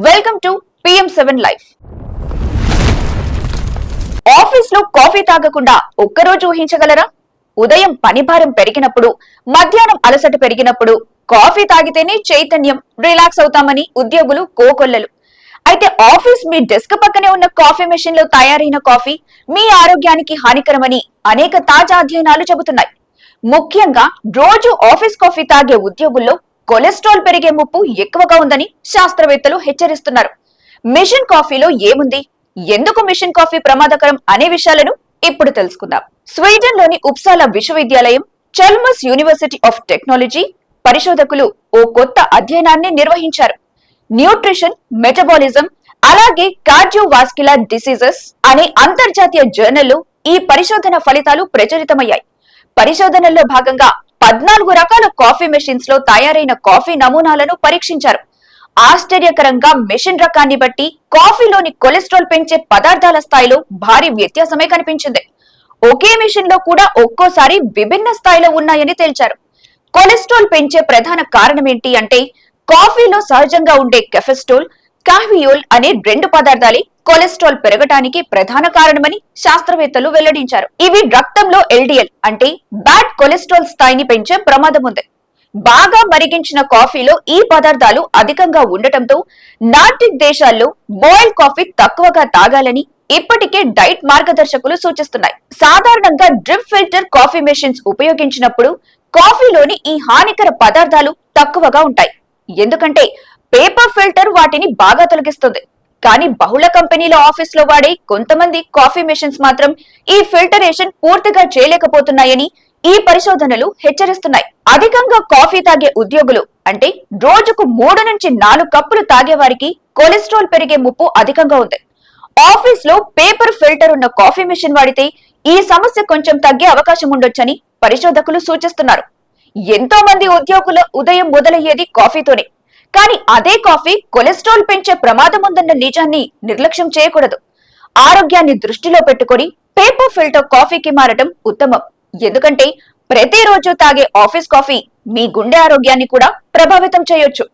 Welcome to PM seven life ఆఫీస్లో coffee తాగకుండా ఒక్కరోజు ఊహించగలరా? ఉదయం పనిభారం పెరిగినప్పుడు మధ్యాహ్నం అలసట పెరిగినప్పుడు కాఫీ తాగితేనే చైతన్యం రిలాక్స్ అవుతామని ఉద్యోగులు కోకొల్లలు. అయితే ఆఫీస్ మీ డెస్క్ పక్కనే ఉన్న కాఫీ మెషిన్లో తయారైన కాఫీ మీ ఆరోగ్యానికి హానికరమని అనేక తాజా అధ్యయనాలు చెబుతున్నాయి. ముఖ్యంగా రోజు ఆఫీస్ కాఫీ తాగే ఉద్యోగుల్లో కొలెస్ట్రాల్ పెరిగే ముప్పు ఎక్కువగా ఉందని శాస్త్రవేత్తలు హెచ్చరిస్తున్నారు. మిషన్ కాఫీలో ఏముంది? ఎందుకు మిషన్ కాఫీ ప్రమాదకరం అనే విషయాలను ఇప్పుడు తెలుసుకుందాం. స్వీడన్లోని ఉప్సాలా విశ్వవిద్యాలయం చల్మస్ యూనివర్సిటీ ఆఫ్ టెక్నాలజీ పరిశోధకులు ఓ కొత్త అధ్యయనాన్ని నిర్వహించారు. న్యూట్రిషన్ మెటబాలిజం అలాగే కార్డియోవాస్క్యులర్ డిసీజెస్ అనే అంతర్జాతీయ జర్నల్లో ఈ పరిశోధన ఫలితాలు ప్రచురితమయ్యాయి. పరిశోధనల్లో భాగంగా పద్నాలుగు రకాల కాఫీ మెషిన్స్లో తయారైన కాఫీ నమూనాలను పరీక్షించారు. ఆశ్చర్యకరంగా మెషిన్ రకాన్ని బట్టి కాఫీలోని కొలెస్ట్రాల్ పెంచే పదార్థాల స్థాయిలో భారీ వ్యత్యాసమే కనిపించింది. ఒకే మెషిన్లో కూడా ఒక్కోసారి విభిన్న స్థాయిలో ఉన్నాయని తేల్చారు. కొలెస్ట్రాల్ పెంచే ప్రధాన కారణం ఏంటి అంటే కాఫీలో సహజంగా ఉండే కెఫెస్టోల్ కాహ్వియోల్ అనే రెండు పదార్థాలే కొలెస్ట్రాల్ పెరగటానికి ప్రధాన కారణమని శాస్త్రవేత్తలు వెల్లడించారు. ఇవి రక్తంలో ఎల్డిఎల్ అంటే బ్యాడ్ కొలెస్ట్రాల్ స్థాయిని పెంచే ప్రమాదం ఉంది. బాగా మరిగించిన కాఫీలో ఈ పదార్థాలు అధికంగా ఉండటంతో నార్టిక్ దేశాల్లో బాయిల్ కాఫీ తక్కువగా తాగాలని ఇప్పటికే డైట్ మార్గదర్శకులు సూచిస్తున్నాయి. సాధారణంగా డ్రిప్ ఫిల్టర్ కాఫీ మెషిన్స్ ఉపయోగించినప్పుడు కాఫీలోని ఈ హానికర పదార్థాలు తక్కువగా ఉంటాయి. ఎందుకంటే పేపర్ ఫిల్టర్ వాటిని బాగా తొలగిస్తుంది. కానీ బహుళ కంపెనీల ఆఫీస్లో వాడే కొంతమంది కాఫీ మెషిన్స్ మాత్రం ఈ ఫిల్టరేషన్ పూర్తిగా చేయలేకపోతున్నాయని ఈ పరిశోధనలు హెచ్చరిస్తున్నాయి. అధికంగా కాఫీ తాగే ఉద్యోగులు అంటే రోజుకు మూడు నుంచి నాలుగు కప్పులు తాగే వారికి కొలెస్ట్రాల్ పెరిగే ముప్పు అధికంగా ఉంది. ఆఫీస్లో పేపర్ ఫిల్టర్ ఉన్న కాఫీ మెషిన్ వాడితే ఈ సమస్య కొంచెం తగ్గే అవకాశం ఉండొచ్చని పరిశోధకులు సూచిస్తున్నారు. ఎంతో మంది ఉద్యోగుల ఉదయం మొదలయ్యేది కాఫీతోనే. కానీ అదే కాఫీ కొలెస్ట్రాల్ పెంచే ప్రమాదం ఉందన్న నిజాన్ని నిర్లక్ష్యం చేయకూడదు. ఆరోగ్యాన్ని దృష్టిలో పెట్టుకొని పేపర్ ఫిల్టర్ కాఫీకి మారటం ఉత్తమం. ఎందుకంటే ప్రతిరోజు తాగే ఆఫీస్ కాఫీ మీ గుండె ఆరోగ్యాన్ని కూడా ప్రభావితం చేయొచ్చు.